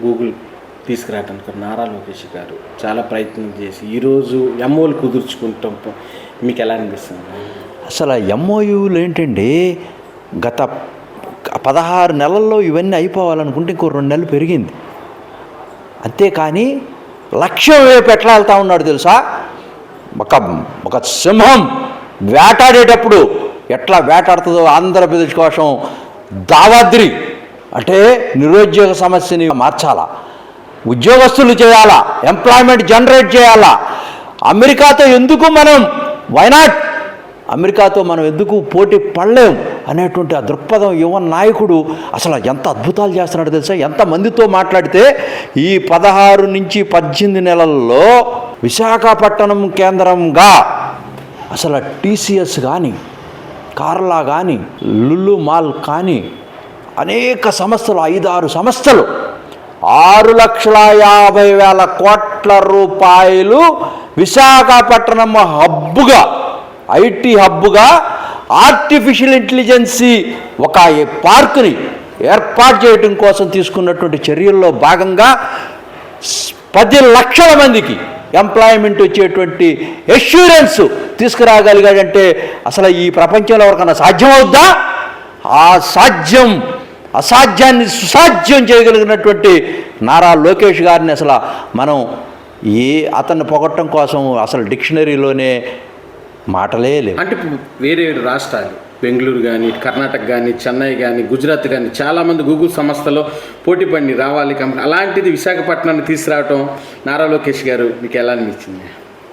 Google తీసుకురావడానికి నారా లోకేష్ గారు చాలా ప్రయత్నం చేసి ఈరోజు ఎంఓలు కుదుర్చుకుంటాం. మీకు ఎలా అనిపిస్తుంది? అసలు ఎంఓయూలు ఏంటండి? గత పదహారు నెలల్లో ఇవన్నీ అయిపోవాలనుకుంటే ఇంకో రెండు నెలలు పెరిగింది. అంతేకాని లక్ష్యం వైపు ఎట్లా వెళ్తా ఉన్నాడు తెలుసా? ఒక ఒక సింహం వేటాడేటప్పుడు ఎట్లా వేటాడుతుందో ఆంధ్రప్రదేశ్ కోసం దావాద్రి అంటే నిరుద్యోగ సమస్యని మార్చాలా? ఉద్యోగస్తులు చేయాలా? ఎంప్లాయ్మెంట్ జనరేట్ చేయాలా? అమెరికాతో ఎందుకు మనం వైనాట్ అమెరికాతో మనం ఎందుకు పోటీ పడలేం అనేటువంటి ఆ దృక్పథం యువ నాయకుడు అసలు ఎంత అద్భుతాలు చేస్తున్నాడు తెలుసా? ఎంతమందితో మాట్లాడితే ఈ పదహారు నుంచి పద్దెనిమిది నెలల్లో విశాఖపట్నం కేంద్రంగా అసలు టీసీఎస్ కానీ కార్లా కానీ లుల్లు మాల్ కానీ అనేక సంస్థలు ఐదారు సంస్థలు ఆరు లక్షల యాభై వేల కోట్ల రూపాయలు విశాఖపట్నం హబ్బుగా ఐటీ హబ్బుగా ఆర్టిఫిషియల్ ఇంటెలిజెన్సీ ఒక పార్కుని ఏర్పాటు చేయడం కోసం తీసుకున్నటువంటి చర్యల్లో భాగంగా పది లక్షల మందికి ఎంప్లాయ్మెంట్ వచ్చేటువంటి ఎష్యూరెన్స్ తీసుకురాగలిగాడంటే అసలు ఈ ప్రపంచంలో ఎవరికన్నా సాధ్యమవుద్దా? ఆ సాధ్యం అసాధ్యాన్ని సుసాధ్యం చేయగలిగినటువంటి నారా లోకేష్ గారిని అసలు మనం ఏ అతన్ని పొగట్టం కోసం అసలు డిక్షనరీలోనే మాటలే లేవు. అంటే వేరే వేరే రాష్ట్రాలు బెంగళూరు కానీ కర్ణాటక కానీ చెన్నై కానీ గుజరాత్ కానీ చాలామంది గూగుల్ సంస్థలో పోటీ పడి రావాలి కంపెనీ అలాంటిది విశాఖపట్నాన్ని తీసుకురావటం నారా లోకేష్ గారు మీకు ఎలా అనిపించింది?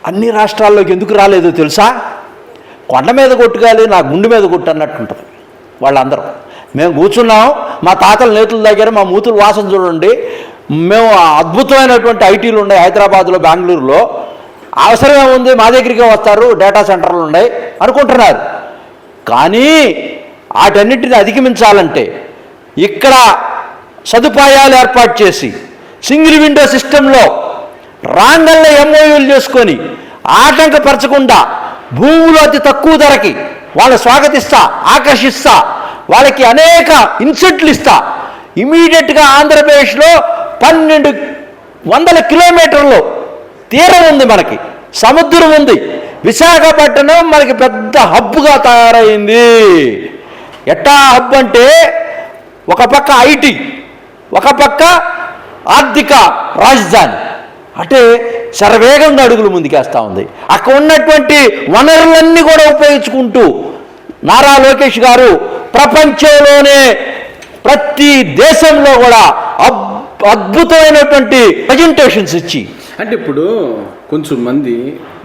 అన్ని రాష్ట్రాల్లోకి ఎందుకు రాలేదో తెలుసా? కొండ మీద కొట్టుకాలి నా గుండె మీద కొట్టు అన్నట్టు ఉంటుంది వాళ్ళందరూ. మేము కూర్చున్నాం మా తాతల నేతుల దగ్గర మా మూతులు వాసన చూడండి. మేము అద్భుతమైనటువంటి ఐటీలు ఉన్నాయి హైదరాబాద్లో బెంగళూరులో. అవసరం ఏముంది మా దగ్గరికి వస్తారు డేటా సెంటర్లు ఉన్నాయి అనుకుంటున్నారు. కానీ వాటన్నిటిని అధిగమించాలంటే ఇక్కడ సదుపాయాలు ఏర్పాటు చేసి సింగిల్ విండో సిస్టంలో రాంగల్లో ఎంఓయూలు చేసుకొని ఆటంకపరచకుండా భూములు అతి తక్కువ ధరకి వాళ్ళు స్వాగతిస్తా ఆకర్షిస్తా వాళ్ళకి అనేక ఇన్సెంట్లు ఇస్తా. ఇమీడియట్గా ఆంధ్రప్రదేశ్లో పన్నెండు వందల కిలోమీటర్లు తీరం ఉంది మనకి. సముద్రం ఉంది. విశాఖపట్నం మనకి పెద్ద హబ్బుగా తయారైంది. ఎట్టా హబ్ అంటే ఒక పక్క ఐటీ ఒక పక్క ఆర్థిక రాజధాని. అంటే శరవేగంగా అడుగులు ముందుకేస్తూ ఉంది. అక్కడ ఉన్నటువంటి వనరులన్నీ కూడా ఉపయోగించుకుంటూ నారా లోకేష్ గారు ప్రపంచంలోనే ప్రతి దేశంలో కూడా అద్భుతమైనటువంటి ప్రజెంటేషన్స్ ఇచ్చి. అంటే ఇప్పుడు కొంచెం మంది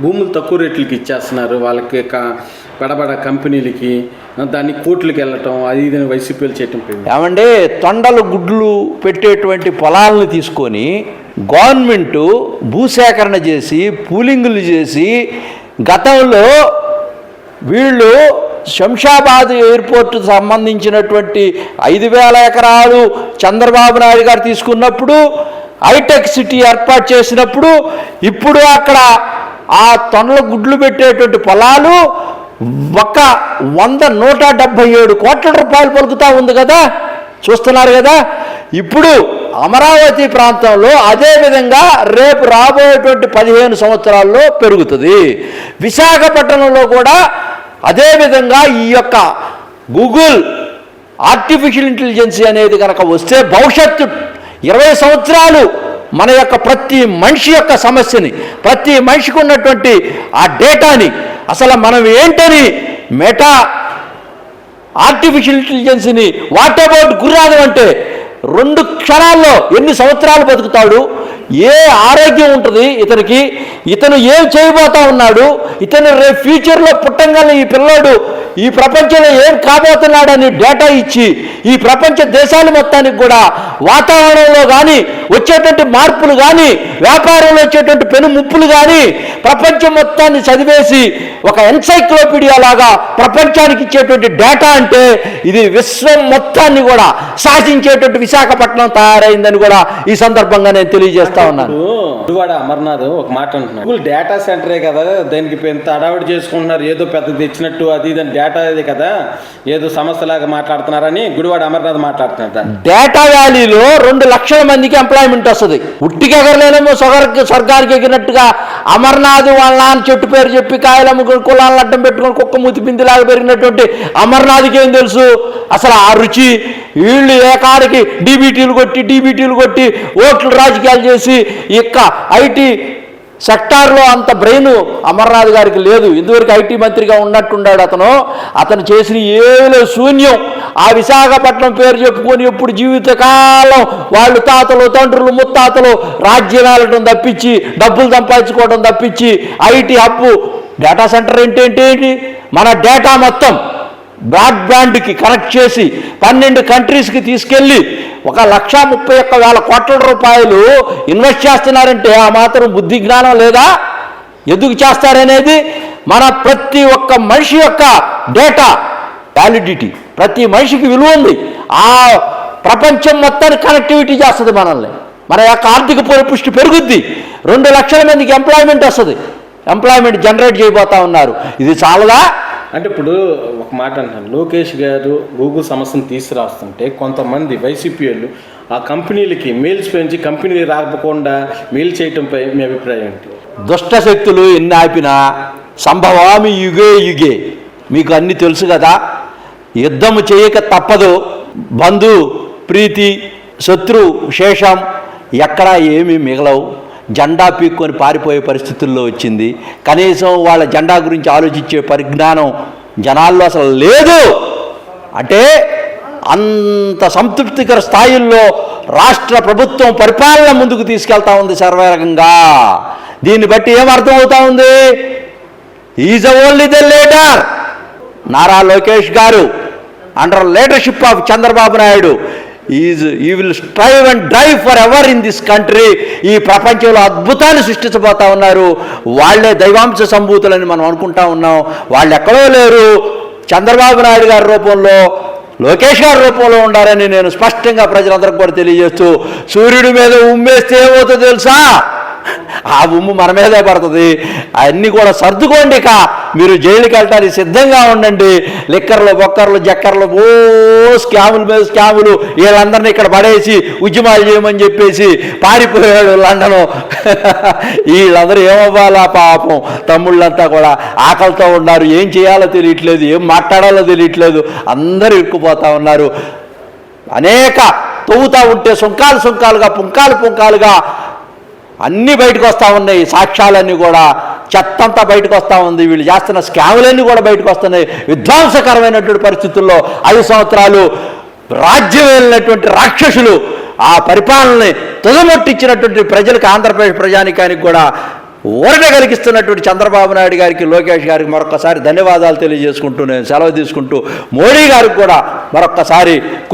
భూములు తక్కువ రేట్లకి ఇచ్చేస్తున్నారు. వాళ్ళకి బడబడ కంపెనీలకి దాన్ని కోర్టులకు వెళ్ళటం అది ఇది వైసీపీలు చేయటం ఏమంటే తొండలు గుడ్లు పెట్టేటువంటి పొలాలను తీసుకొని గవర్నమెంట్ భూసేకరణ చేసి పూలింగులు చేసి గతంలో వీళ్ళు శంషాబాద్ ఎయిర్పోర్ట్ సంబంధించినటువంటి ఐదు వేల ఎకరాలు చంద్రబాబు నాయుడు గారు తీసుకున్నప్పుడు హైటెక్ సిటీ ఏర్పాటు చేసినప్పుడు ఇప్పుడు అక్కడ ఆ తొండల గుడ్లు పెట్టేటువంటి పొలాలు ఒక వంద నూట డెబ్భై ఏడు కోట్ల రూపాయలు పలుకుతూ ఉంది కదా? చూస్తున్నారు కదా? ఇప్పుడు అమరావతి ప్రాంతంలో అదే విధంగా రేపు రాబోయేటువంటి పదిహేను సంవత్సరాల్లో పెరుగుతుంది. విశాఖపట్నంలో కూడా అదేవిధంగా ఈ యొక్క గూగుల్ ఆర్టిఫిషియల్ ఇంటెలిజెన్సీ అనేది కనుక వస్తే భవిష్యత్తు ఇరవై సంవత్సరాలు మన యొక్క ప్రతి మనిషి యొక్క సమస్యని ప్రతి మనిషికి ఉన్నటువంటి ఆ డేటాని అసలు మనం ఏంటని మెటా ఆర్టిఫిషియల్ ఇంటెలిజెన్స్ని వాట్ అబౌట్ గుర్రాదు అంటే రెండు క్షణాల్లో ఎన్ని సంవత్సరాలు బతుకుతాడు? ఏ ఆరోగ్యం ఉంటుంది ఇతనికి? ఇతను ఏం చేయబోతా ఉన్నాడు? ఇతను రేపు ఫ్యూచర్లో పుట్టంగానే ఈ పిల్లోడు ఈ ప్రపంచంలో ఏం కాబోతున్నాడని డేటా ఇచ్చి ఈ ప్రపంచ దేశాలు మొత్తానికి కూడా వాతావరణంలో కానీ వచ్చేటువంటి మార్పులు కానీ వ్యాపారంలో వచ్చేటువంటి పెను ముప్పులు కానీ ప్రపంచం మొత్తాన్ని చదివేసి ఒక ఎన్సైక్లోపీడియా లాగా ప్రపంచానికి ఇచ్చేటువంటి డేటా అంటే ఇది విశ్వం మొత్తాన్ని కూడా శాసించేటువంటి విశాఖపట్నం తయారైందని కూడా ఈ సందర్భంగా నేను తెలియజేస్తా ఉన్నాను. గుడివాడ అమర్నాథ్ ఒక మాట అంటున్నారు గూగుల్ డేటా సెంటరే కదా దానికి ఎంత అడావిడి చేసుకుంటున్నారు ఏదో పెద్ద తెచ్చినట్టు అది ఇది అని డేటా ఇది కదా ఏదో సమస్యలాగా మాట్లాడుతున్నారని గుడివాడ అమర్నాథ్ మాట్లాడుతున్నారు డేటా వ్యాలీలో రెండు లక్షల మందికి ఎంప్లాయ్మెంట్ వస్తుంది. ఉట్టికి ఎగరలేనేమో స్వర్గ స్వర్గానికి ఎగిరినట్టుగా అమర్నాథ్ వాళ్ళ నాన్న చెట్టు పేరు చెప్పి కాయలు అమ్ముకుని కులాలను అడ్డం పెట్టుకొని కుక్క మూతి పిందిలాగా పెరిగినటువంటి అమర్నాథ్కి ఏం తెలుసు? అసలు ఆ రుచి వీళ్ళు ఏ కాడికి? డీబీటీలు కొట్టి డీబీటీలు కొట్టి ఓట్లు రాజకీయాలు చేసి ఇక్క ఐటీ సెక్టార్లో అంత బ్రెయిన్ అమర్నాథ్ గారికి లేదు. ఇందువరకు ఐటీ మంత్రిగా ఉన్నట్టున్నాడు అతను. అతను చేసిన ఏలో శూన్యం? ఆ విశాఖపట్నం పేరు చెప్పుకొని ఎప్పుడు జీవితకాలం వాళ్ళు తాతలు తండ్రులు ముత్తాతలు రాజ్యం వెళ్ళటం తప్పించి డబ్బులు సంపాదించుకోవడం తప్పించి ఐటీ అప్పు డేటా సెంటర్ ఏంటి? మన డేటా మొత్తం. బ్రాడ్బ్యాండ్కి కనెక్ట్ చేసి పన్నెండు కంట్రీస్కి తీసుకెళ్ళి ఒక లక్ష ముప్పై ఒక్క వేల కోట్ల రూపాయలు ఇన్వెస్ట్ చేస్తున్నారంటే ఆ మాత్రం బుద్ధి జ్ఞానం లేదా? ఎందుకు చేస్తారనేది మన ప్రతి ఒక్క మనిషి యొక్క డేటా వ్యాలిడిటీ. ప్రతి మనిషికి విలువ ఉంది. ఆ ప్రపంచం మొత్తాన్ని కనెక్టివిటీ చేస్తుంది మనల్ని. మన యొక్క ఆర్థిక పరిపుష్టి పెరుగుద్ది. రెండు లక్షల మందికి ఎంప్లాయ్మెంట్ వస్తుంది. ఎంప్లాయ్మెంట్ జనరేట్ చేయబోతా ఉన్నారు. ఇది చాలదా? అంటే ఇప్పుడు ఒక మాట అంటాను లోకేష్ గారు గూగుల్ సమస్యను తీసుకురాస్తుంటే కొంతమంది వైసీపీ వాళ్ళు ఆ కంపెనీలకి మెయిల్స్ పెంచి కంపెనీ రాకపోకుండా మెయిల్ చేయటంపై మీ అభిప్రాయం ఏంటి? దుష్ట శక్తులు ఎన్ని ఆపినా సంభవామి యుగే యుగే. మీకు అన్ని తెలుసు కదా. యుద్ధము చేయక తప్పదు. బంధు ప్రీతి శత్రు శేషం ఎక్కడా ఏమీ మిగలవు. జెండా పీక్కొని పారిపోయే పరిస్థితుల్లో వచ్చింది. కనీసం వాళ్ళ జెండా గురించి ఆలోచించే పరిజ్ఞానం జనాల్లో అసలు లేదు. అంటే అంత సంతృప్తికర స్థాయిల్లో రాష్ట్ర ప్రభుత్వం పరిపాలన ముందుకు తీసుకెళ్తా ఉంది సర్వరకంగా. దీన్ని బట్టి ఏం అర్థమవుతా ఉంది? Is only the leader Nara Lokesh garu under leadership of Chandrababu Naidu is he will strive and drive forever in this country ఈ ప్రపంచంలో అద్భుతాలు సృష్టించబోతా ఉన్నారు. వాళ్ళే దైవాంశ సంభూతులని మనం అనుకుంటా ఉన్నాం. వాళ్ళు ఎక్కడో లేరు. చంద్రబాబు నాయుడు గారి రూపంలో లోకేష్ గారి రూపంలో ఉండాలని నేను స్పష్టంగా ప్రజలందరికీ కూడా తెలియజేస్తూ సూర్యుడి మీద ఉమ్మేస్తే ఏమవుతుందో తెలుసా? ఆ ఉమ్ము మన మీదే పడుతుంది. అవన్నీ కూడా సర్దుకోండి ఇక. మీరు జైలుకి వెళ్ళటానికి సిద్ధంగా ఉండండి. లిక్కర్లు బొక్కర్లు జక్కర్లు ఓ స్కాముల మీద స్కాములు వీళ్ళందరినీ ఇక్కడ పడేసి ఉద్యమాలు చేయమని చెప్పేసి పారిపోయాడు లండను. వీళ్ళందరూ ఏమవ్వాలా పాపం? తమ్ముళ్ళంతా కూడా ఆకలితో ఉన్నారు. ఏం చేయాలో తెలియట్లేదు ఏం మాట్లాడాలో తెలియట్లేదు. అందరూ ఇరుక్కుపోతా ఉన్నారు. అనేక తవ్వుతా ఉంటే సుంకాలు సుంకాలుగా పుంకాలు పుంకాలుగా అన్నీ బయటకు వస్తూ ఉన్నాయి. సాక్ష్యాలన్నీ కూడా చెత్తంతా బయటకు వస్తూ ఉంది. వీళ్ళు చేస్తున్న స్కాములన్నీ కూడా బయటకు వస్తున్నాయి. విధ్వంసకరమైనటువంటి పరిస్థితుల్లో ఐదు సంవత్సరాలు రాజ్యం వెళ్ళినటువంటి రాక్షసులు ఆ పరిపాలనని తుదమొట్టించినటువంటి ప్రజలకు ఆంధ్రప్రదేశ్ ప్రజానికానికి కూడా ఊరట కలిగిస్తున్నటువంటి చంద్రబాబు నాయుడు గారికి లోకేష్ గారికి మరొకసారి ధన్యవాదాలు తెలియజేసుకుంటూ నేను సెలవు తీసుకుంటూ మోడీ గారికి కూడా మరొక్కసారి